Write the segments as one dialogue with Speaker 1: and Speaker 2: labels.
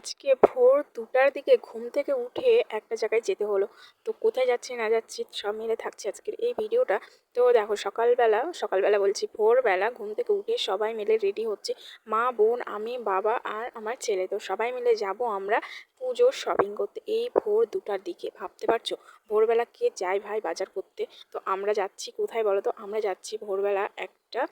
Speaker 1: আজকে ভোর দুটার দিকে ঘুম থেকে উঠে একটা জায়গায় যেতে হলো তো কোথায় যাচ্ছি না যাচ্ছি সব মিলে থাকছে আজকের এই ভিডিওটা তো দেখো সকালবেলা সকালবেলা বলছি ভোরবেলা ঘুম থেকে উঠে সবাই মিলে রেডি হচ্ছে মা বোন আমি বাবা আর আমার ছেলে তো সবাই মিলে যাব আমরা পুজোর শপিং করতে এই ভোর দুটার দিকে ভাবতে পারছো ভোরবেলা কে যায় ভাই বাজার করতে তো আমরা যাচ্ছি কোথায় বলো তো আমরা যাচ্ছি ভোরবেলা এক একটা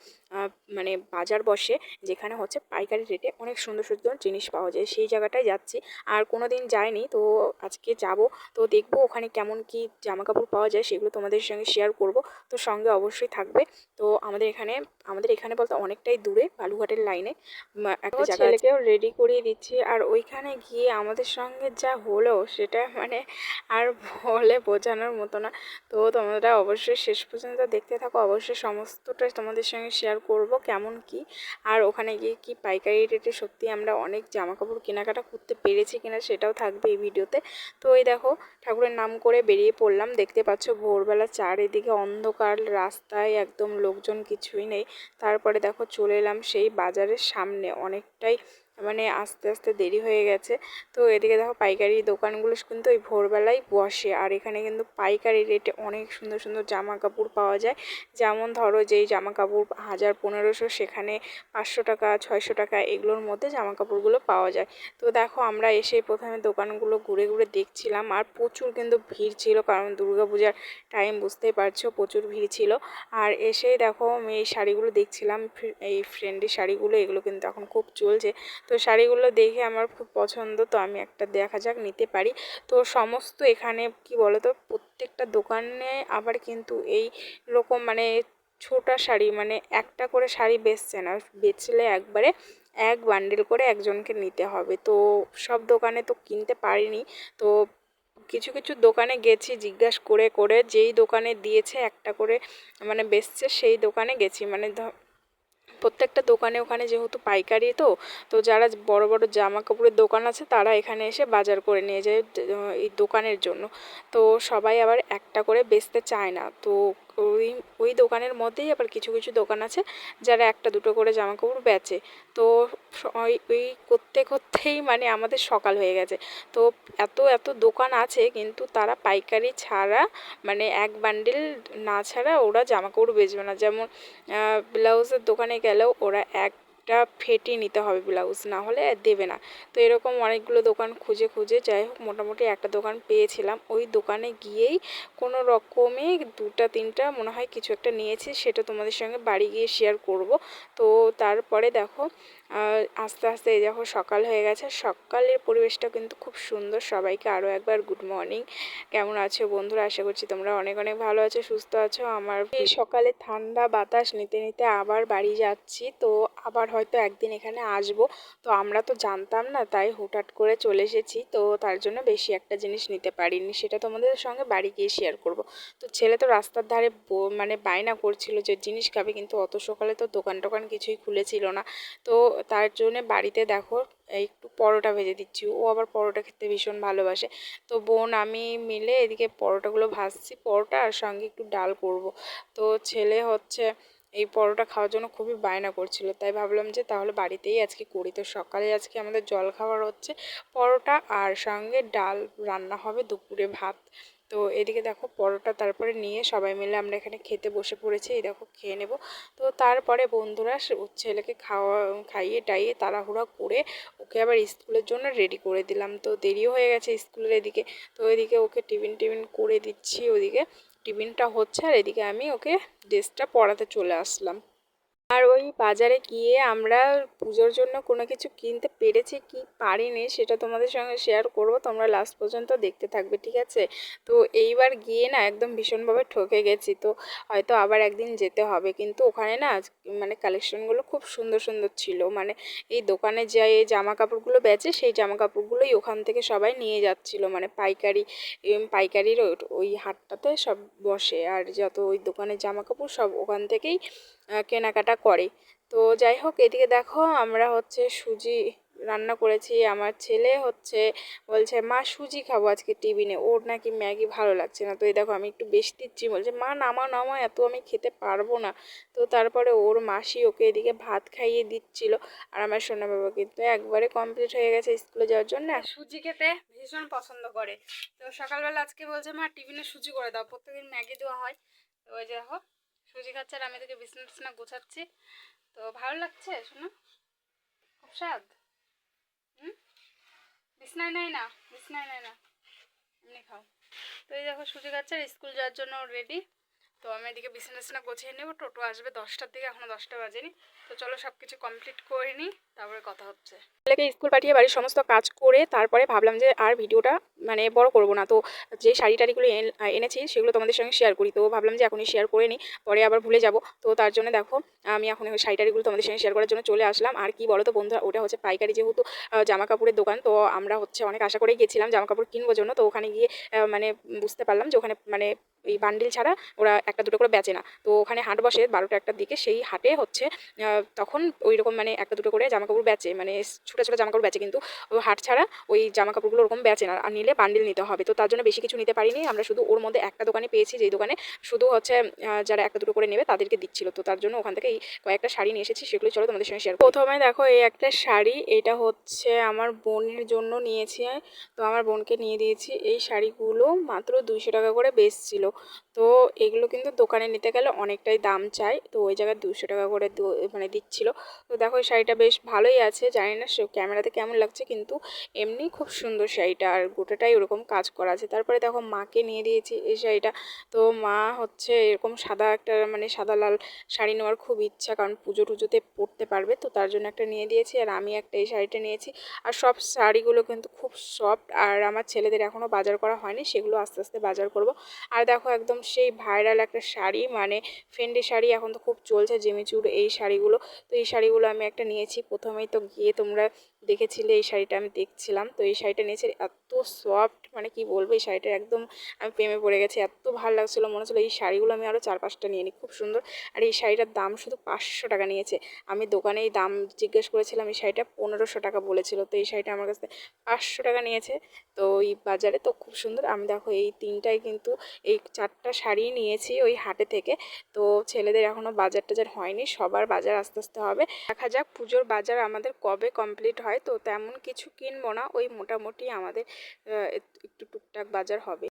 Speaker 1: মানে বাজার বসে যেখানে হচ্ছে পাইকারি রেটে অনেক সুন্দর সুন্দর জিনিস পাওয়া যায় সেই জায়গাটায় যাচ্ছি আর কোনো দিন যাইনি তো আজকে যাব তো দেখব ওখানে কেমন কি কাপড় পাওয়া যায় সেগুলো তোমাদের সঙ্গে শেয়ার করব তো সঙ্গে অবশ্যই থাকবে তো আমাদের এখানে আমাদের এখানে বলতে অনেকটাই দূরে বালুঘাটের লাইনে একটা ছেলেকেও রেডি করিয়ে দিচ্ছি আর ওইখানে গিয়ে আমাদের সঙ্গে যা হলো সেটা মানে আর বলে বোঝানোর মতো না তো তোমরা অবশ্যই শেষ পর্যন্ত দেখতে থাকো অবশ্যই সমস্তটাই তোমাদের সঙ্গে শেয়ার করব কেমন কি আর ওখানে গিয়ে কি পাইকারি রেটে সত্যি আমরা অনেক জামা কাপড় কেনাকাটা করতে পেরেছি কিনা সেটাও থাকবে এই ভিডিওতে তো এই দেখো ঠাকুরের নাম করে বেরিয়ে পড়লাম দেখতে পাচ্ছ ভোরবেলা চারিদিকে অন্ধকার রাস্তায় একদম লোকজন কিছুই নেই তারপরে দেখো চলে এলাম সেই বাজারের সামনে অনেকটাই মানে আস্তে আস্তে দেরি হয়ে গেছে তো এদিকে দেখো পাইকারি দোকানগুলো কিন্তু ওই ভোরবেলায় বসে আর এখানে কিন্তু পাইকারি রেটে অনেক সুন্দর সুন্দর জামা কাপড় পাওয়া যায় যেমন ধরো যেই জামা কাপড় হাজার পনেরোশো সেখানে পাঁচশো টাকা ছয়শো টাকা এগুলোর মধ্যে জামা কাপড়গুলো পাওয়া যায় তো দেখো আমরা এসে প্রথমে দোকানগুলো ঘুরে ঘুরে দেখছিলাম আর প্রচুর কিন্তু ভিড় ছিল কারণ দুর্গাপূজার টাইম বুঝতেই পারছো প্রচুর ভিড় ছিল আর এসেই দেখো আমি এই শাড়িগুলো দেখছিলাম এই ফ্রেন্ডের শাড়িগুলো এগুলো কিন্তু এখন খুব চলছে তো শাড়িগুলো দেখে আমার খুব পছন্দ তো আমি একটা দেখা যাক নিতে পারি তো সমস্ত এখানে কি বলো তো প্রত্যেকটা দোকানে আবার কিন্তু এই রকম মানে ছোটা শাড়ি মানে একটা করে শাড়ি বেচছে না বেচলে একবারে এক বান্ডেল করে একজনকে নিতে হবে তো সব দোকানে তো কিনতে পারিনি তো কিছু কিছু দোকানে গেছি জিজ্ঞাস করে করে যেই দোকানে দিয়েছে একটা করে মানে বেচছে সেই দোকানে গেছি মানে প্রত্যেকটা দোকানে ওখানে যেহেতু পাইকারি তো তো যারা বড় বড় জামা কাপড়ের দোকান আছে তারা এখানে এসে বাজার করে নিয়ে যায় এই দোকানের জন্য তো সবাই আবার একটা করে বেচতে চায় না তো ওই ওই দোকানের মধ্যেই আবার কিছু কিছু দোকান আছে যারা একটা দুটো করে জামা কাপড় বেচে তো ওই ওই করতে করতেই মানে আমাদের সকাল হয়ে গেছে তো এত এত দোকান আছে কিন্তু তারা পাইকারি ছাড়া মানে এক বান্ডিল না ছাড়া ওরা জামা কাপড় বেচবে না যেমন ব্লাউজের দোকানে গেলেও ওরা এক এটা ফেটিয়ে নিতে হবে ব্লাউজ না হলে দেবে না তো এরকম অনেকগুলো দোকান খুঁজে খুঁজে যাই হোক মোটামুটি একটা দোকান পেয়েছিলাম ওই দোকানে গিয়েই কোনো রকমে দুটা তিনটা মনে হয় কিছু একটা নিয়েছি সেটা তোমাদের সঙ্গে বাড়ি গিয়ে শেয়ার করব তো তারপরে দেখো আর আস্তে আস্তে এই যখন সকাল হয়ে গেছে সকালের পরিবেশটা কিন্তু খুব সুন্দর সবাইকে আরও একবার গুড মর্নিং কেমন আছো বন্ধুরা আশা করছি তোমরা অনেক অনেক ভালো আছো সুস্থ আছো আমার এই সকালে ঠান্ডা বাতাস নিতে নিতে আবার বাড়ি যাচ্ছি তো আবার হয়তো একদিন এখানে আসব তো আমরা তো জানতাম না তাই হুটহাট করে চলে এসেছি তো তার জন্য বেশি একটা জিনিস নিতে পারিনি সেটা তোমাদের সঙ্গে বাড়ি গিয়ে শেয়ার করব তো ছেলে তো রাস্তার ধারে মানে বায়না করছিল যে জিনিস খাবে কিন্তু অত সকালে তো দোকান টোকান কিছুই খুলেছিল না তো তার জন্যে বাড়িতে দেখো একটু পরোটা ভেজে দিচ্ছি ও আবার পরোটা খেতে ভীষণ ভালোবাসে তো বোন আমি মিলে এদিকে পরোটাগুলো ভাজছি পরোটা আর সঙ্গে একটু ডাল করব তো ছেলে হচ্ছে এই পরোটা খাওয়ার জন্য খুবই বায়না করছিল তাই ভাবলাম যে তাহলে বাড়িতেই আজকে করি তো সকালে আজকে আমাদের জল খাবার হচ্ছে পরোটা আর সঙ্গে ডাল রান্না হবে দুপুরে ভাত তো এদিকে দেখো পরোটা তারপরে নিয়ে সবাই মিলে আমরা এখানে খেতে বসে পড়েছি এই দেখো খেয়ে নেব তো তারপরে বন্ধুরা ছেলেকে খাওয়া খাইয়ে টাইয়ে তাড়াহুড়া করে ওকে আবার স্কুলের জন্য রেডি করে দিলাম তো দেরিও হয়ে গেছে স্কুলের এদিকে তো এদিকে ওকে টিফিন টিফিন করে দিচ্ছি ওদিকে টিফিনটা হচ্ছে আর এদিকে আমি ওকে ড্রেসটা পড়াতে চলে আসলাম আর ওই বাজারে গিয়ে আমরা পুজোর জন্য কোনো কিছু কিনতে পেরেছি কি পারিনি সেটা তোমাদের সঙ্গে শেয়ার করব তোমরা লাস্ট পর্যন্ত দেখতে থাকবে ঠিক আছে তো এইবার গিয়ে না একদম ভীষণভাবে ঠকে গেছি তো হয়তো আবার একদিন যেতে হবে কিন্তু ওখানে না মানে কালেকশনগুলো খুব সুন্দর সুন্দর ছিল মানে এই দোকানে যে জামা কাপড়গুলো বেচে সেই জামা কাপড়গুলোই ওখান থেকে সবাই নিয়ে যাচ্ছিল মানে পাইকারি পাইকারির ওই হাটটাতে সব বসে আর যত ওই দোকানের জামা কাপড় সব ওখান থেকেই কেনাকাটা করে তো যাই হোক এদিকে দেখো আমরা হচ্ছে সুজি রান্না করেছি আমার ছেলে হচ্ছে বলছে মা সুজি খাবো আজকে টিফিনে ওর নাকি ম্যাগি ভালো লাগছে না তো এই দেখো আমি একটু বেশি দিচ্ছি বলছে মা নামা নামা এত আমি খেতে পারবো না তো তারপরে ওর মাসি ওকে এদিকে ভাত খাইয়ে দিচ্ছিল আর আমার সোনা বাবা কিন্তু একবারে কমপ্লিট হয়ে গেছে স্কুলে যাওয়ার জন্য সুজি খেতে ভীষণ পছন্দ করে তো সকালবেলা আজকে বলছে মা টিফিনে সুজি করে দাও প্রত্যেকদিন ম্যাগি দেওয়া হয় তো ওই যে হোক সুজি খাচ্ছে আর আমি এদিকে বিছনা না গোছাচ্ছি তো ভালো লাগছে শোনো খুব স্বাদ হুম বিছনায় নেয় না বিছনায় নেয় না এমনি খাও তো এই দেখো সুজি খাচ্ছে স্কুল যাওয়ার জন্য রেডি তো আমি এদিকে বিছানা সিনা গোছিয়ে নেবো টোটো আসবে দশটার দিকে এখনো দশটা বাজেনি তো চলো সব কিছু কমপ্লিট করে নিই তারপরে কথা হচ্ছে ছেলেকে স্কুল পাঠিয়ে বাড়ির সমস্ত কাজ করে তারপরে ভাবলাম যে আর ভিডিওটা মানে বড় করব না তো যে শাড়ি টাড়িগুলো এনেছি সেগুলো তোমাদের সঙ্গে শেয়ার করি তো ভাবলাম যে এখনই শেয়ার করে নিই পরে আবার ভুলে যাব তো তার জন্য দেখো আমি এখন ওই শাড়ি টাড়িগুলো তোমাদের সঙ্গে শেয়ার করার জন্য চলে আসলাম আর কি বলো তো বন্ধুরা ওটা হচ্ছে পাইকারি যেহেতু জামা কাপড়ের দোকান তো আমরা হচ্ছে অনেক আশা করেই গেছিলাম জামা কাপড় কিনবো জন্য তো ওখানে গিয়ে মানে বুঝতে পারলাম যে ওখানে মানে এই বান্ডিল ছাড়া ওরা একটা দুটো করে বেচে না তো ওখানে হাট বসে বারোটা একটার দিকে সেই হাটে হচ্ছে তখন ওই রকম মানে একটা দুটো করে জামা কাপড় বেচে মানে ছোটো ছোটো জামা কাপড় বেচে কিন্তু হাট ছাড়া ওই জামা কাপড়গুলো ওরকম বেচে না আর নিলে বান্ডিল নিতে হবে তো তার জন্য বেশি কিছু নিতে পারিনি আমরা শুধু ওর মধ্যে একটা দোকানে পেয়েছি যেই দোকানে শুধু হচ্ছে যারা একটা দুটো করে নেবে তাদেরকে দিচ্ছিল তো তার জন্য ওখান থেকে এই কয়েকটা শাড়ি নিয়ে এসেছি সেগুলো চলো তোমাদের সঙ্গে শেয়ার প্রথমে দেখো এই একটা শাড়ি এটা হচ্ছে আমার বোনের জন্য নিয়েছি তো আমার বোনকে নিয়ে দিয়েছি এই শাড়িগুলো মাত্র দুইশো টাকা করে ছিল তো এগুলো কিন্তু দোকানে নিতে গেলে অনেকটাই দাম চাই তো ওই জায়গায় দুশো টাকা করে মানে দিচ্ছিল তো দেখো এই শাড়িটা বেশ ভালোই আছে জানি না সে ক্যামেরাতে কেমন লাগছে কিন্তু এমনি খুব সুন্দর শাড়িটা আর গোটাটাই ওরকম কাজ করা আছে তারপরে দেখো মাকে নিয়ে দিয়েছি এই শাড়িটা তো মা হচ্ছে এরকম সাদা একটা মানে সাদা লাল শাড়ি নেওয়ার খুব ইচ্ছা কারণ পুজো টুজোতে পরতে পারবে তো তার জন্য একটা নিয়ে দিয়েছি আর আমি একটা এই শাড়িটা নিয়েছি আর সব শাড়িগুলো কিন্তু খুব সফট আর আমার ছেলেদের এখনও বাজার করা হয়নি সেগুলো আস্তে আস্তে বাজার করব আর দেখো একদম সেই ভাইরাল একটা শাড়ি মানে ফেন্ডি শাড়ি এখন তো খুব চলছে জেমিচুর এই শাড়িগুলো তো এই শাড়িগুলো আমি একটা নিয়েছি প্রথমেই তো গিয়ে তোমরা দেখেছিলে এই শাড়িটা আমি দেখছিলাম তো এই শাড়িটা নিয়েছে এত সফট মানে কি বলবো এই শাড়িটা একদম আমি প্রেমে পড়ে গেছি এত ভালো লাগছিলো মনে হচ্ছিলো এই শাড়িগুলো আমি আরও চার পাঁচটা নিয়ে নিই খুব সুন্দর আর এই শাড়িটার দাম শুধু পাঁচশো টাকা নিয়েছে আমি দোকানে এই দাম জিজ্ঞেস করেছিলাম এই শাড়িটা পনেরোশো টাকা বলেছিল তো এই শাড়িটা আমার কাছে পাঁচশো টাকা নিয়েছে তো এই বাজারে তো খুব সুন্দর আমি দেখো এই তিনটাই কিন্তু এই চারটা শাড়ি নিয়েছি ওই হাটে থেকে তো ছেলেদের এখনও বাজার টাজার হয়নি সবার বাজার আস্তে আস্তে হবে দেখা যাক পুজোর বাজার আমাদের কবে কমপ্লিট হয় হয় তো তেমন কিছু কিনবো না ওই মোটামুটি আমাদের একটু টুকটাক বাজার হবে